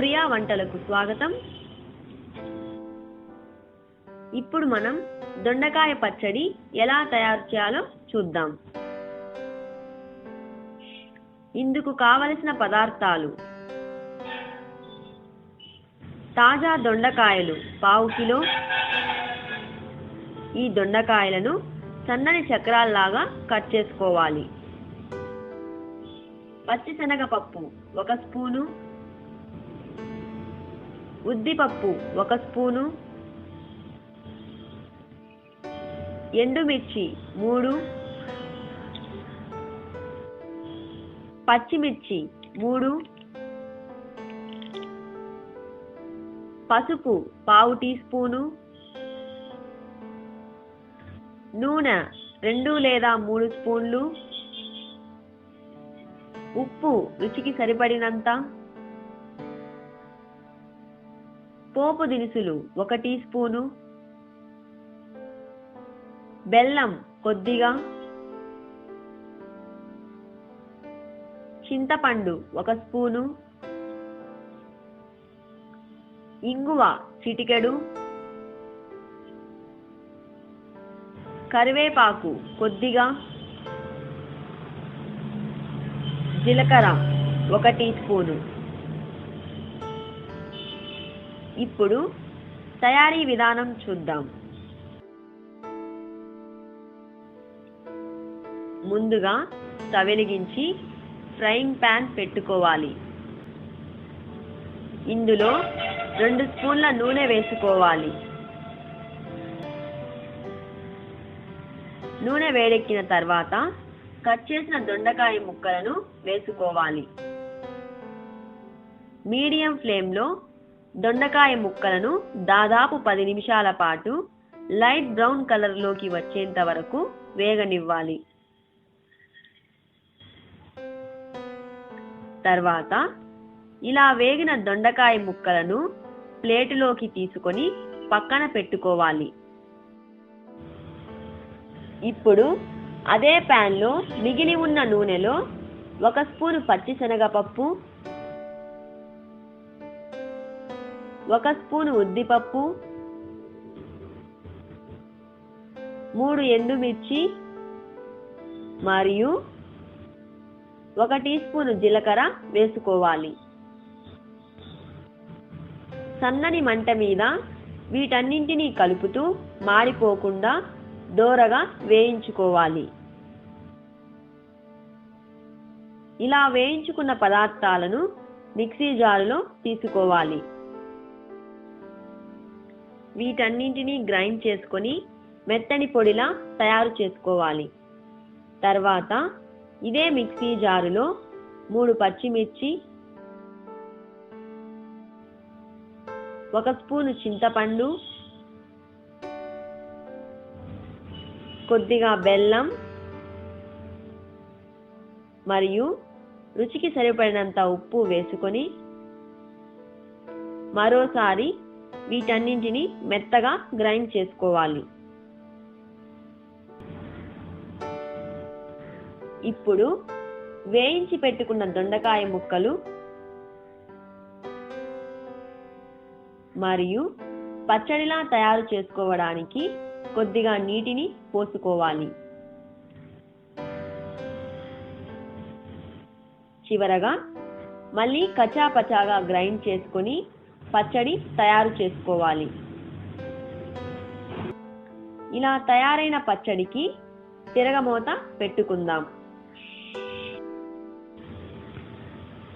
ప్రియా వంటలకు స్వాగతం. ఇప్పుడు మనం దొండకాయ పచ్చడి ఎలా తయారు చేయాలో చూద్దాం. ఇందుకు కావలసిన పదార్థాలు. తాజా దొండకాయలు పావు కిలో. ఈ దొండకాయలను సన్నని చక్రాల్లాగా కట్ చేసుకోవాలి. పచ్చిశనగపప్పు ఒక స్పూను. ఉద్దిపప్పు ఒక స్పూను. ఎండుమిర్చి మూడు. పచ్చిమిర్చి మూడు. పసుపు పావు టీ స్పూను. నూనె రెండు లేదా మూడు స్పూన్లు. ఉప్పు రుచికి సరిపడినంత పోపు దినుసులు ఒక టీ స్పూను. బెల్లం కొద్దిగా. చింతపండు ఒక స్పూను. ఇంగువ చిటికెడు. కరివేపాకు కొద్దిగా. జీలకర్ర ఒక టీ స్పూను. ఇప్పుడు తయారీ విధానం చూద్దాం. ముందుగా స్టవ్ వెలిగించి ఫ్రైయింగ్ ప్యాన్ పెట్టుకోవాలి. ఇందులో రెండు స్పూన్ల నూనె వేసుకోవాలి. నూనె వేడెక్కిన తర్వాత కట్ చేసిన దొండకాయ ముక్కలను వేసుకోవాలి. మీడియం ఫ్లేమ్లో దొండకాయ ముక్కలను దాదాపు పది నిమిషాల పాటు లైట్ బ్రౌన్ కలర్లోకి వచ్చేంత వరకు వేగనివ్వాలి. తర్వాత ఇలా వేగిన దొండకాయ ముక్కలను ప్లేటులోకి తీసుకొని పక్కన పెట్టుకోవాలి. ఇప్పుడు అదే ప్యాన్లో మిగిలి ఉన్న నూనెలో ఒక స్పూను పచ్చిశనగపప్పు ఒక స్పూను ఉద్దిపప్పు మూడు ఎండుమిర్చి మరియు ఒక టీ స్పూను జీలకర్ర వేసుకోవాలి. సన్నని మంట మీద వీటన్నింటినీ కలుపుతూ మాడిపోకుండా దోరగా వేయించుకోవాలి. ఇలా వేయించుకున్న పదార్థాలను మిక్సీ జారులో తీసుకోవాలి. వీటన్నింటినీ గ్రైండ్ చేసుకొని మెత్తని పొడిలా తయారు చేసుకోవాలి. తర్వాత ఇదే మిక్సీ జారులో మూడు పచ్చిమిర్చి ఒక స్పూను చింతపండు కొద్దిగా బెల్లం మరియు రుచికి సరిపడినంత ఉప్పు వేసుకొని మరోసారి వీటన్నింటిని మెత్తగా గ్రైండ్ చేసుకోవాలి. ఇప్పుడు వేయించి పెట్టుకున్న దొండకాయ ముక్కలు మరియు పచ్చడిలా తయారు చేసుకోవడానికి కొద్దిగా నీటిని పోసుకోవాలి. చివరగా మళ్ళీ కచాపచాగా గ్రైండ్ చేసుకొని పచ్చడి తయారు చేసుకోవాలి. ఇలా తయారైన పచ్చడికి తిరగమూత పెట్టుకుందాం.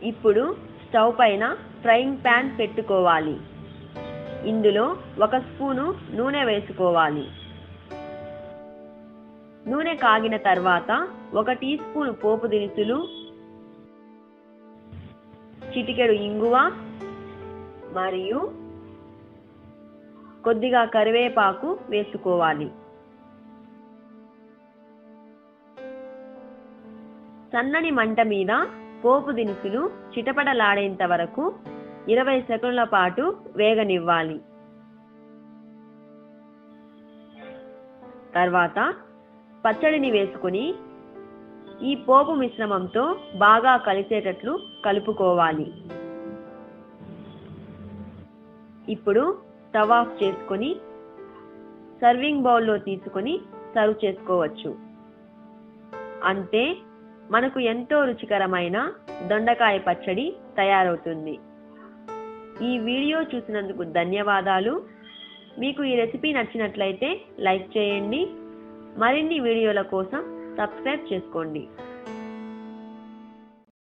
ఇప్పుడు స్టవ్ పైన ఫ్రైయింగ్ ప్యాన్ పెట్టుకోవాలి. ఇందులో ఒక స్పూను నూనె వేసుకోవాలి. నూనె కాగిన తర్వాత ఒక టీ స్పూన్ పోపు దినుసులు చిటికెడు ఇంగువ మరియు కొద్దిగా కరివేపాకు వేసుకోవాలి. సన్నని మంట మీద పోపు దినుసులు చిటపటలాడేంత వరకు ఇరవై సెకండ్ల పాటు వేగనివ్వాలి. తర్వాత పచ్చడిని వేసుకుని ఈ పోపు మిశ్రమంతో బాగా కలిసేటట్లు కలుపుకోవాలి. ఇప్పుడు స్టవ్ ఆఫ్ చేసుకొని సర్వింగ్ బౌల్లో తీసుకొని సర్వ్ చేసుకోవచ్చు. అంతే మనకు ఎంతో రుచికరమైన దొండకాయ పచ్చడి తయారవుతుంది. ఈ వీడియో చూసినందుకు ధన్యవాదాలు. మీకు ఈ రెసిపీ నచ్చినట్లయితే లైక్ చేయండి. మరిన్ని వీడియోల కోసం సబ్స్క్రైబ్ చేసుకోండి.